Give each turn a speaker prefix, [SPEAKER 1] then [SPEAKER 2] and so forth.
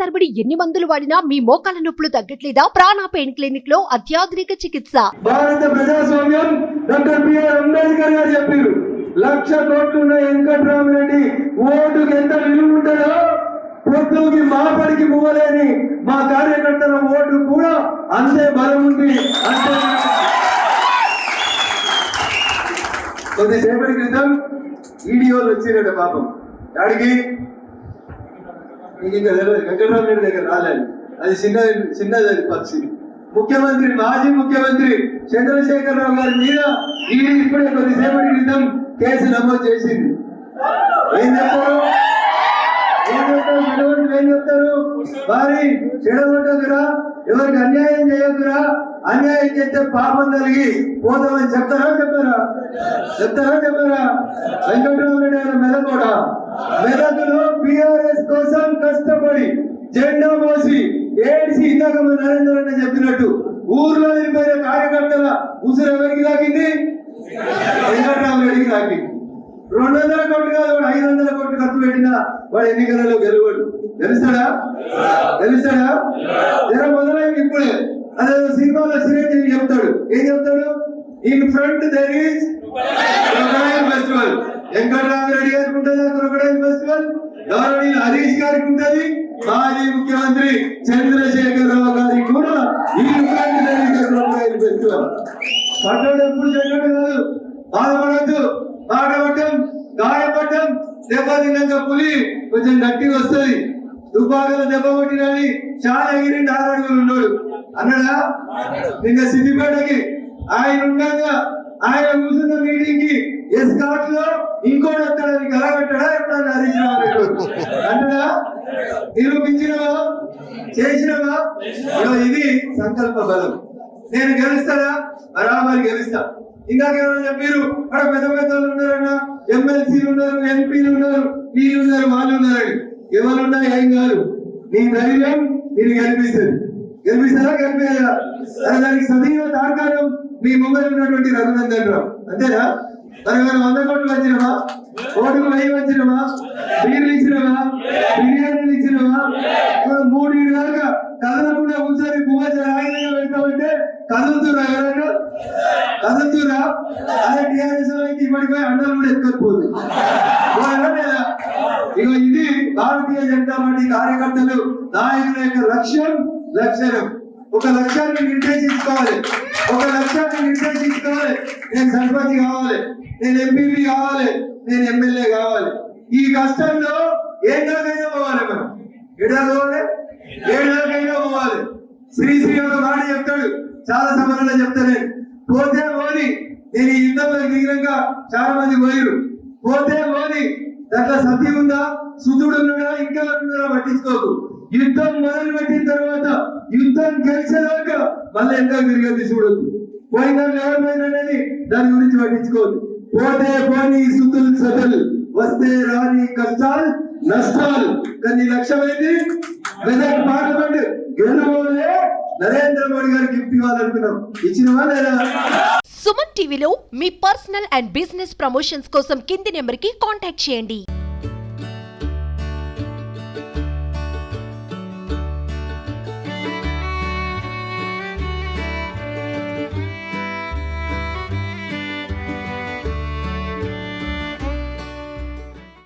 [SPEAKER 1] తరబడి ఎన్ని మందులు వాడినా మీ మోకాల నొప్పులు తగ్గట్లేదా? ప్రాణ పెయిన్ క్లినిక్లో అత్యాధునిక చికిత్స.
[SPEAKER 2] భారత ప్రజాస్వామ్యం డాక్టర్ బిఆర్ అంబేద్కర్ గారు చెప్పారు. లక్ష కోట్లున్న వెంకట్రామరెడ్డి ఓటుకి ఎంత విలువ ఉంటుందో పొద్దుకి మాపడికి పువ్వలేని మా కార్యకర్తల ఓటు కూడా అంతే బలం ఉంది అంతే కొద్దిసేపటి క్రితం ఈడియోలు వచ్చిరట పాపం. అడిగి మీకు ఇంకా తెలియదు వెంకటరామరెడ్డి దగ్గర రాలేదు. అది చిన్న చిన్నది అది పక్షి ముఖ్యమంత్రి మాజీ ముఖ్యమంత్రి చంద్రశేఖరరావు గారి మీద ఈడీ ఇప్పుడే కొద్దిసేపటి క్రితం కేసు నమోదు చేసింది. ఏం చెప్తారు? ఏం చెప్తారు? చెడగొట్టు ఏం చెప్తారు? వారి చెడగొట్టకురా? ఎవరికి అన్యాయం చేయకురా? అన్యాయం చేస్తే పాపం కలిగి పోతామని చెప్తారా చెప్పారా? చెప్తారా చెప్పారా? వెంకటరామరెడ్డి గారి మెదకోడ మెదకులో బిఆర్ఎస్ కోసం కష్టపడి జెండా మోసి ఏడ్చి ఇందాక నరేంద్ర అన్న చెప్పినట్టు ఊర్లో నిలిపోయిన కార్యకర్తల ఉసురు ఎవరికి తాకింది వెంకటరామరెడ్డికి తాకింది రెండు వందల కోట్లు కాదు వాడు ఐదు వందల కోట్లు ఖర్చు పెట్టిన వాడు ఎన్నికలలో గెలువడు. తెలుస్తాడా? తెలుస్తాడా? జర మొదలైంది ఇప్పుడే. అదే సినిమాలో చిరంజీవి చెప్తాడు. ఏం చెప్తాడు? In front there is festival Venkataramareddy గారికి ఉంటుంది క్రొకడైల్ ఫెస్టివల్ గౌరవనీయులు హరీష్ గారికి ఉంటుంది మాజీ ముఖ్యమంత్రి చంద్రశేఖర్ రావు గారికి కూడా ఈ ఫ్రంట్ దర్ క్రొకడైల్ ఫెస్టివల్ పట్టడం ఎప్పుడు చెడ్డాడు కాదు. బాధపడద్దు. బాధపడటం గాయపడటం దెబ్బ తిన్నాక పులి కొంచెం గట్టిగా వస్తుంది. దుబ్బాకలో దెబ్బ కొట్టినని చాలా ఎగిరిండి ఆరు అడుగులు ఉన్నాడు. అన్నాడా? నిన్న సిద్దిపేటకి. ఆయన ఉండగా ఆయన కూర్చున్న మీటింగ్కి ఎస్కాట్లో ఇంకోటి వస్తాడని కలగట్టాడా ఎప్పుడన్నా హరీష్ రావు గారు? నిరూపించినవా చేసినవా? ఇది సంకల్ప బలం. నేను గెలుస్తానా? బరాబరి గెలుస్తా. ఇందాకేమన్నా చెప్పారు అక్కడ పెద్ద పెద్ద వాళ్ళు ఉన్నారన్న? ఎమ్మెల్సీలు ఉన్నారు ఎంపీలు ఉన్నారు వీళ్ళు ఉన్నారు వాళ్ళు ఉన్నారని ఎవరున్నా ఏం కాదు. నీ ధైర్యం నేను గెలిపిస్తుంది గెలిపిస్తారా? గెలిపేదా దానికి సదైవ తార్కాణం మీ ముంగట ఉన్నటువంటి రఘునందన్ రావు అంతేనా? మరి మనం వంద కోట్లు వచ్చినవా? కోటికి వెయ్యి వచ్చినవా? బీర్లు ఇచ్చినవా? బిర్యానీలు ఇచ్చినవా? మూడు దాకా కదలకుండా కూర్చొని భూమధ్య రాగిగా కదులుతురా ఎవరైనా? కదులుతురా? అదే టీఆర్ఎస్ వాళ్ళకి ఇప్పటికీ అండలు కూడా ఎక్కకపోతుంది ఇక ఇది భారతీయ జనతా పార్టీ కార్యకర్తలు నాయకుల యొక్క లక్ష్యం లక్షణం. ఒక లక్ష్యాన్ని నిర్దేశించుకోవాలి. ఒక లక్ష్యాన్ని నిర్దేశించుకోవాలి. నేను సర్పంచ్ కావాలి. నేను ఎంపీపీ కావాలి. నేను ఎమ్మెల్యే కావాలి. ఈ కష్టంలో ఏ దాకైనా పోవాలి మనం. ఎడా పోవాలి పోవాలి. శ్రీ శ్రీ ఒక మాట చెప్తాడు. చాలా సమయంలో చెప్తాను పోతే పోని నేను ఈ యుద్ధంలో దిగినాక చాలా మంది పోయిరు పోతే పోని దాంట్లో సత్యం ఉందా? సుతుడు ఉన్నాడా? ఇంకా ఉన్నాడా? పట్టించుకోకు. యుద్ధం మొదలు పెట్టిన తర్వాత యుద్ధం గెలిచేదాకా మళ్ళీ ఇంకా తిరిగి చూడదు పోయిందని ఎవరు దాని గురించి పట్టించుకోదు పోతే పోని సుతులు సతలు. వస్తే రాని కష్టాలు నష్టాలు. కానీ లక్ష్యం ఏంటి? మెదక్ పార్లమెంట్. గెలవలే నరేంద్ర మోడీ గారికి గిఫ్ట్ ఇవ్వాలనుకున్నాం. ఇచ్చినవా లేదా?
[SPEAKER 1] సుమన్ టీవీలో మీ పర్సనల్ అండ్ బిజినెస్ ప్రమోషన్స్ కోసం కింది నెంబర్కి కాంటాక్ట్ చేయండి.